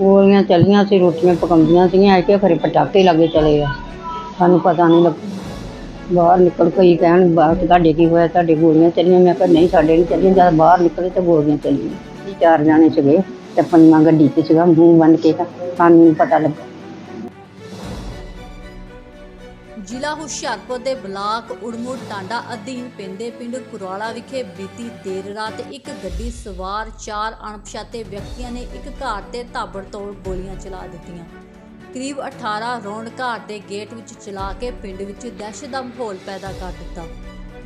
ਗੋਲੀਆਂ ਚੱਲੀਆਂ ਸੀ, ਰੋਟੀਆਂ ਪਕਾਉਂਦੀਆਂ ਸੀਗੀਆਂ ਐ ਖਰੇ ਪਟਾਕੇ ਲੱਗੇ ਚਲੇ ਆ ਸਾਨੂੰ ਪਤਾ ਨਹੀਂ ਲੱਗ, ਬਾਹਰ ਨਿਕਲ ਕੇ ਕਹਿਣ, ਬਾਹਰ ਤੁਹਾਡੇ ਕੀ ਹੋਇਆ? ਤੁਹਾਡੇ ਗੋਲੀਆਂ ਚੱਲੀਆਂ? ਮੈਂ ਕਿਹਾ, ਨਹੀਂ, ਸਾਡੇ ਨਹੀਂ ਚੱਲੀਆਂ। ਜਦ ਬਾਹਰ ਨਿਕਲੇ ਤਾਂ ਗੋਲੀਆਂ ਚੱਲੀਆਂ। ਚਾਰ ਜਾਣੇ ਸੀਗੇ ਤੇ ਪੰਜਵਾਂ ਗੱਡੀ 'ਚ ਸੀਗਾ, ਮੂੰਹ ਬੰਨ ਕੇ ਤਾਂ ਸਾਨੂੰ ਨਹੀਂ ਪਤਾ ਲੱਗਾ। ਜ਼ਿਲ੍ਹਾ ਹੁਸ਼ਿਆਰਪੁਰ ਦੇ ਬਲਾਕ ਉੜਮੁੜ ਟਾਂਡਾ ਅਧੀਨ ਪੈਂਦੇ ਪਿੰਡ ਕੁਰਾਲਾ ਵਿਖੇ ਬੀਤੀ ਦੇਰ ਰਾਤ ਇੱਕ ਗੱਡੀ ਸਵਾਰ ਚਾਰ ਅਣਪਛਾਤੇ ਵਿਅਕਤੀਆਂ ਨੇ ਇੱਕ ਘਰ ਤੇ ਤਾਬੜਤੋੜ ਗੋਲੀਆਂ ਚਲਾ ਦਿੱਤੀਆਂ। ਕਰੀਬ 18 ਰੌਂਡ ਘਰ ਦੇ ਗੇਟ ਵਿੱਚ ਚਲਾ ਕੇ ਪਿੰਡ ਵਿੱਚ ਦਹਿਸ਼ਤ ਦਾ ਮਾਹੌਲ ਪੈਦਾ ਕਰ ਦਿੱਤਾ।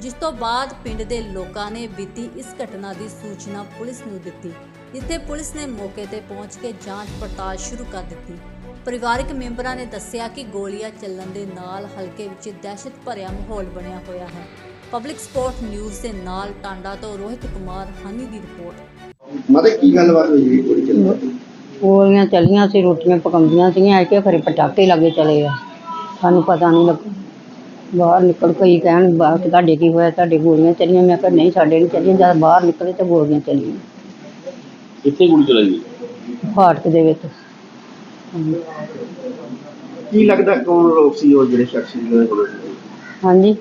ਜਿਸ ਤੋਂ ਬਾਅਦ ਪਿੰਡ ਦੇ ਲੋਕਾਂ ਨੇ ਬੀਤੀ ਇਸ ਘਟਨਾ ਦੀ ਸੂਚਨਾ ਪੁਲਿਸ ਨੂੰ ਦਿੱਤੀ, ਜਿੱਥੇ ਪੁਲਿਸ ਨੇ ਮੌਕੇ ਤੇ ਪਹੁੰਚ ਕੇ ਜਾਂਚ ਪੜਤਾਲ ਸ਼ੁਰੂ ਕਰ ਦਿੱਤੀ। ਪਰਿਵਾਰਕ ਮੈਂਬਰਾਂ ਨੇ ਦੱਸਿਆ ਕਿ ਗੋਲੀਆਂ ਚੱਲਣ ਦੇ ਨਾਲ ਹਲਕੇ ਵਿੱਚ ਦਹਿਸ਼ਤ ਭਰਿਆ ਮਾਹੌਲ ਬਣਿਆ ਹੋਇਆ ਹੈ। ਪਬਲਿਕ ਸਪੋਰਟ ਨਿਊਜ਼ ਦੇ ਨਾਲ ਟਾਂਡਾ ਤੋਂ ਰੋਹਿਤ ਕੁਮਾਰ ਹਨੀ ਦੀ ਰਿਪੋਰਟ। ਮਤਲਬ ਕੀ ਗੱਲਬਾਤ ਹੋਈ ਜਿਹੜੀ ਗੋਲੀ ਚੱਲੀ ਗੋਲੀਆਂ ਚੱਲੀਆਂ ਸੀ ਰੋਟੀਆਂ ਪਕਾਉਂਦੀਆਂ ਸੀਗੀਆਂ ਐ ਕਿ ਖਰੇ ਪਟਾਕੇ ਲੱਗੇ ਚਲੇ ਆ ਸਾਨੂੰ ਪਤਾ ਨਹੀਂ ਲੱਗਾ। ਬਾਹਰ ਨਿਕਲ ਕੇ ਹੀ ਕਹਿਣ ਬਾਹਰ ਤੁਹਾਡੇ ਕੀ ਹੋਇਆ? ਤੁਹਾਡੇ ਗੋਲੀਆਂ ਚੱਲੀਆਂ। ਮੈਂ ਕਿਹਾ ਨਹੀਂ ਸਾਡੇ ਨਹੀਂ ਚੱਲੀਆਂ। ਜਦ ਬਾਹਰ ਨਿਕਲੇ ਤਾਂ ਗੋਲੀਆਂ ਚੱਲੀਆਂ। ਕਿੱਥੇ ਗੋਲੀ ਚਲਾਈ? ਫਾਟਕ ਦੇ ਵਿੱਚ। ਕੀ ਲੱਗਦਾ ਕੌਣ ਲੋਕ ਸੀ ਉਹ ਜਿਹੜੇ ਸ਼ਖਸ ਸੀ ਜਿਹਨਾਂ ਨੇ ਹਾਂਜੀ।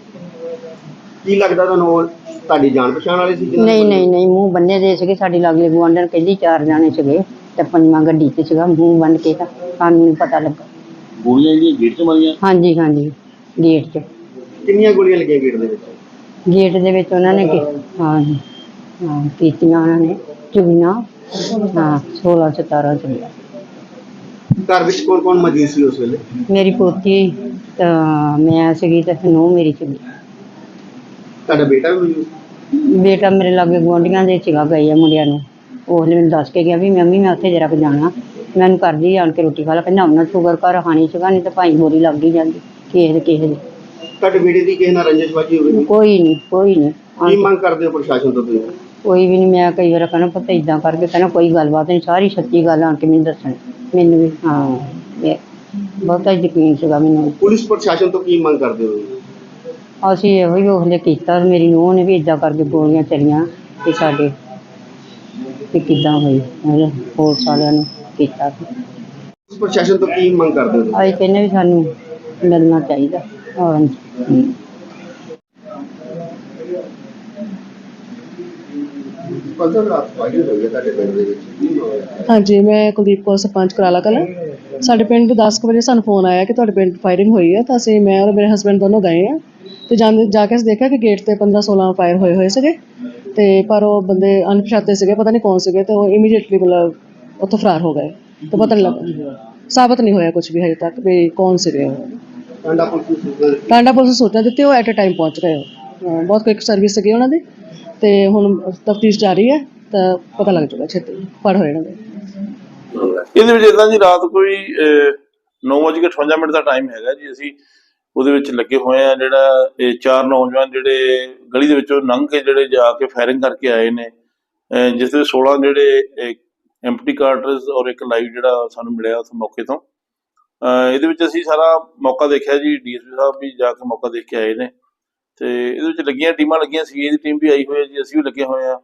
ਕੀ ਲੱਗਦਾ ਤੁਹਾਨੂੰ ਉਹ ਤੁਹਾਡੀ ਜਾਣ ਪਛਾਣ ਵਾਲੇ ਸੀ ਜਿਹਨਾਂ ਨੇ ਨਹੀਂ ਨਹੀਂ ਨਹੀਂ ਮੂੰਹ ਬੰਨੇ ਦੇ ਸੀਗੇ ਸਾਡੀ ਲਾਗਲੇ ਗੁਆਂਢਣ ਕਹਿੰਦੀ ਚਾਰ ਜਾਣੇ ਸੀਗੇ ਤੇ ਪੰਜਵਾਂ ਗੱਡੀ 'ਚ ਸੀਗਾ ਮੂੰਹ ਬੰਨ ਕੇ ਤਾਂ ਸਾਨੂੰ ਨਹੀਂ ਪਤਾ ਲੱਗਾ। ਗੋਲੀਆਂ ਜਿਹੜੀਆਂ ਗੇਟ 'ਚ ਮਾਰੀਆਂ? ਹਾਂਜੀ ਹਾਂਜੀ ਗੇਟ 'ਚ। ਕਿੰਨੀਆਂ ਗੋਲੀਆਂ ਲੱਗੀਆਂ ਗੇਟ ਦੇ ਵਿੱਚ? ਗੇਟ ਦੇ ਵਿੱਚ ਉਹਨਾਂ ਨੇ ਕੀ ਹਾਂ ਹਾਂ ਕੀਤੀਆਂ ਉਹਨਾਂ ਨੇ ਚੁਗੀਆਂ ਹਾਂ 16 17 ਚੁਗੀਆਂ ਘਰ ਵਿੱਚ ਕੌਣ ਕੌਣ ਮੌਜੂਦ ਸੀ ਉਸ ਵੇਲੇ? ਮੇਰੀ ਪੋਤੀ ਤਾਂ ਮੈਂ ਸੀਗੀ ਤੇ ਨੂੰਹ ਮੇਰੀ ਸੀਗੀ। ਤੁਹਾਡਾ ਬੇਟਾ ਵੀ ਮੌਜੂਦ? ਬੇਟਾ ਮੇਰੇ ਲਾਗੇ ਗੁਆਂਢੀਆਂ ਦੇ ਸੀਗਾ ਗਏ ਆ ਮੁੰਡਿਆਂ ਨੂੰ। ਉਹ ਮੈਨੂੰ ਦੱਸ ਕੇ ਗਿਆ ਵੀ ਮੰਮੀ ਮੈਂ ਉੱਥੇ ਜਰਾ ਕੁ ਜਾਣਾ। ਮੈਨੂੰ ਕਰਦੀ ਆਣ ਕੇ ਰੋਟੀ ਖਾ ਲਾ ਕਹਿੰਦਾ ਉਹਨਾਂ ਸ਼ੂਗਰ ਘਰ ਖਾਣੀ ਸੀਗਾ ਨਹੀਂ ਤਾਂ ਭਾਈ ਬੋਰੀ ਲੱਗ ਹੀ ਜਾਂਦੀ ਕਿਸੇ ਦੇ ਕਿਸੇ ਦੇ। ਤੁਹਾਡੇ ਬੇਟੇ ਦੀ ਕਿਸੇ ਨਾਲ ਰੰਜਿਸ਼ਬਾਜੀ ਹੋਵੇ? ਕੋਈ ਨਹੀਂ ਕੋਈ ਨਹੀਂ। ਕੀ ਮੰਗ ਕਰਦੇ ਹੋ ਪ੍ਰਸ਼ਾਸਨ ਤੋਂ ਤੁਸੀਂ? ਕੋਈ ਵੀ ਨਹੀਂ ਮੈਂ ਕਈ ਵਾਰ ਕਹਿੰਦਾ ਪਤਾ ਇਦਾਂ ਕਰਕੇ ਕਹਿੰਦਾ ਕੋਈ ਗੱਲਬਾਤ ਨਹੀਂ ਸਾਰੀ ਸੱਚੀ ਗੱਲ ਆਣ ਕੇ ਮੈਨੂੰ ਦੱਸਣ। ਮੈਨੂੰ ਵੀ ਹਾਂ ਮੈਂ ਬਹੁਤਾ ਯਕੀਨ ਸੀਗਾ ਮੈਨੂੰ। ਪੁਲਿਸ ਪ੍ਰਸ਼ਾਸਨ ਤੋਂ ਕੀ ਮੰਗ ਕਰਦੇ ਹੋ ਅਸੀਂ ਇਹੋ ਹੀ ਉਹਲੇ ਕੀਤਾ ਮੇਰੀ ਨੂੰਹ ਨੇ ਵੀ ਇਦਾਂ ਕਰਕੇ ਗੋਲੀਆਂ ਚਲੀਆਂ ਤੇ ਸਾਡੇ ਤੇ ਕਿੱਦਾਂ ਹੋਈ ਉਹਦੇ ਪੁਲਿਸ ਵਾਲਿਆਂ ਨੇ ਕੀਤਾ। ਪੁਲਿਸ ਪ੍ਰਸ਼ਾਸਨ ਤੋਂ ਕੀ ਮੰਗ ਕਰਦੇ ਹੋ ਅਸੀਂ ਕਹਿੰਦੇ ਵੀ ਸਾਨੂੰ ਮਿਲਣਾ ਚਾਹੀਦਾ। ਔਰ ਹਮ, ਪੰਦਰ ਰਾਤ ਵਾਜੀ ਹੋਈ ਹੈ ਤੁਹਾਡੇ ਪਿੰਡ ਦੇ ਵਿੱਚ? ਕੀ ਹੋਇਆ? ਹਾਂਜੀ ਮੈਂ ਕੁਲਦੀਪ ਕੌਰ ਸਰਪੰਚ ਕਰਾਲਾ ਕਲਾਂ। ਸਾਡੇ ਪਿੰਡ 10 ਕੁ ਵਜੇ ਸਾਨੂੰ ਫੋਨ ਆਇਆ ਕਿ ਤੁਹਾਡੇ ਪਿੰਡ ਫਾਇਰਿੰਗ ਹੋਈ ਹੈ ਤਾਂ ਅਸੀਂ ਮੈਂ ਔਰ ਮੇਰੇ ਹਸਬੰਡ ਦੋਨੋਂ ਗਏ ਆ ਤੇ ਜਾਂਦੇ ਜਾ ਕੇ ਅਸੀਂ ਦੇਖਿਆ ਕਿ ਗੇਟ ਤੇ 15 16 ਫਾਇਰ ਹੋਏ ਹੋਏ ਸੀਗੇ। ਤੇ ਪਰ ਉਹ ਬੰਦੇ ਅਣਪਛਾਤੇ ਸੀਗੇ ਪਤਾ ਨਹੀਂ ਕੌਣ ਸੀਗੇ ਤੇ ਉਹ ਇਮੀਡੀਏਟਲੀ ਮਤਲਬ ਉੱਥੋਂ ਫਰਾਰ ਹੋ ਗਏ। ਤੇ ਪਤਾ ਨਹੀਂ ਲੱਗਾ। ਸਾਬਤ ਨਹੀਂ ਹੋਇਆ ਕੁਝ ਵੀ ਹਜੇ ਤੱਕ ਵੀ ਕੌਣ ਸੀਗੇ ਉਹ। ਟਾਂਡਾ ਪੁਲਿਸ ਨੂੰ ਟਾਂਡਾ ਪੁਲਿਸ ਨੂੰ ਸੂਚਨਾ ਦਿੱਤੀ ਉਹ ਐਟ ਅ ਟਾਈਮ ਪਹੁੰਚ ਗਏ ਉਹ। ਬਹੁਤ ਕੁਇਕ ਸਰਵਿਸ ਸੀਗੀ ਉਹਨਾਂ ਦੀ। ਤੇ ਹੁਣ ਤਫਤੀਸ਼ ਜਾਰੀ ਹੈ, ਤਾਂ ਪਤਾ ਲੱਗ ਜਾਊਗਾ ਛੇਤੀ। ਫੜ ਹੋਏ ਇਹਨਾਂ ਦੇ ਇਹਦੇ ਵਿੱਚ ਇਦਾਂ ਜੀ, ਰਾਤ ਕੋਈ 9:58 ਮਿੰਟ ਦਾ ਟਾਈਮ ਹੈਗਾ ਜੀ। ਅਸੀਂ ਉਹਦੇ ਵਿੱਚ ਲੱਗੇ ਹੋਏ ਆ ਜਿਹੜਾ ਇਹ ਚਾਰ ਨੌਜਵਾਨ ਜਿਹੜੇ ਗਲੀ ਦੇ ਵਿੱਚੋਂ ਲੰਘ ਕੇ ਜਿਹੜੇ ਜਾ ਕੇ ਫਾਇਰਿੰਗ ਕਰਕੇ ਆਏ ਨੇ ਜਿਸ ਦੇ 16 ਜਿਹੜੇ ਐਮਪਟੀ ਕਾਰਟਰਸ ਔਰ ਇੱਕ ਲਾਈਵ ਜਿਹੜਾ ਸਾਨੂੰ ਮਿਲਿਆ ਉਸ ਮੌਕੇ ਤੋਂ। ਇਹਦੇ ਵਿੱਚ ਅਸੀਂ ਸਾਰਾ ਮੌਕਾ ਦੇਖਿਆ ਜੀ। ਡੀਐਸਪੀ ਸਾਹਿਬ ਵੀ ਜਾ ਕੇ ਮੌਕਾ ਦੇਖ ਕੇ ਆਏ ਨੇ। ਤੇ ਇਹਦੇ ਵਿੱਚ ਲੱਗੀਆਂ ਟੀਮਾਂ ਲੱਗੀਆਂ ਸੀ ਦੀ ਟੀਮ ਵੀ ਆਈ ਹੋਈ ਹੈ ਜੀ ਅਸੀਂ ਵੀ ਲੱਗੇ ਹੋਏ ਆ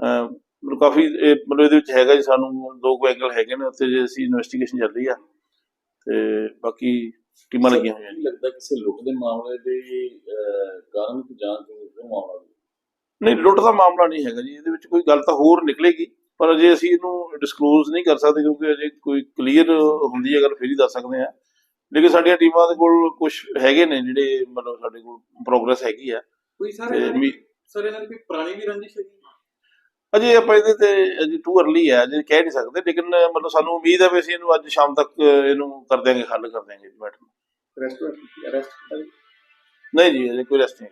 ਮਤਲਬ ਕਾਫੀ ਇਹ ਮਤਲਬ ਇਹਦੇ ਵਿੱਚ ਹੈਗਾ ਜੀ ਸਾਨੂੰ ਦੋ ਕੁ ਐਂਗਲ ਹੈਗੇ ਨੇ ਉੱਥੇ ਜੇ ਅਸੀਂ ਇਨਵੈਸਟੀਗੇਸ਼ਨ ਚੱਲ ਰਹੀ ਆ ਤੇ ਬਾਕੀ ਟੀਮਾਂ ਲੱਗੀਆਂ ਹੋਈਆਂ ਜੀ। ਲੱਗਦਾ ਕਿਸੇ ਲੁੱਟ ਦੇ ਮਾਮਲੇ ਦੇ ਕਾਰਨ ਦੀ ਜਾਂਚ ਦਾ ਮਾਮਲਾ। ਨਹੀਂ ਲੁੱਟ ਦਾ ਮਾਮਲਾ ਨਹੀਂ ਹੈਗਾ ਜੀ ਇਹਦੇ ਵਿੱਚ ਕੋਈ ਗੱਲ ਤਾਂ ਹੋਰ ਨਿਕਲੇਗੀ ਪਰ ਅਜੇ ਅਸੀਂ ਇਹਨੂੰ ਡਿਸਕਲੋਜ਼ ਨਹੀਂ ਕਰ ਸਕਦੇ ਕਿਉਂਕਿ ਅਜੇ ਕੋਈ ਕਲੀਅਰ ਹੁੰਦੀ ਹੈ ਗੱਲ ਫਿਰ ਹੀ ਦੱਸ ਸਕਦੇ ਆ ਲੇਕਿਨ ਸਾਡੀਆਂ ਟੀਮਾਂ ਦੇ ਕੋਲ ਕੁਝ ਹੈਗੇ ਨੇ ਜਿਹੜੇ ਮਤਲਬ ਸਾਡੇ ਕੋਲ ਪ੍ਰੋਗਰੈਸ ਹੈਗੀ ਆ। ਕੋਈ ਸਰ ਤੇ ਮੀ- ਸਰ ਇਹਨਾਂ ਦੀ ਕੋਈ ਪੁਰਾਣੀ ਵੀ ਰੰਜਿਸ਼ ਹੈਗੀ? ਅਜੇ ਆਪਾਂ ਇਹਦੇ ਤੇ ਅਜੇ ਟੂ ਅਰਲੀ ਹੈ ਅਜੇ ਕਹਿ ਨਹੀਂ ਸਕਦੇ ਲੇਕਿਨ ਮਤਲਬ ਸਾਨੂੰ ਉਮੀਦ ਹੈ ਵੀ ਅਸੀਂ ਇਹਨੂੰ ਅੱਜ ਸ਼ਾਮ ਤੱਕ ਇਹਨੂੰ ਕਰ ਦਿਆਂਗੇ ਹੱਲ ਕਰ ਦਿਆਂਗੇ ਮੈਟਰ ਰੈਸਟੋਰੈਂਟ ਨਹੀਂ ਜੀ ਅਜੇ ਕੋਈ ਰੈਸਟ ਨਹੀਂ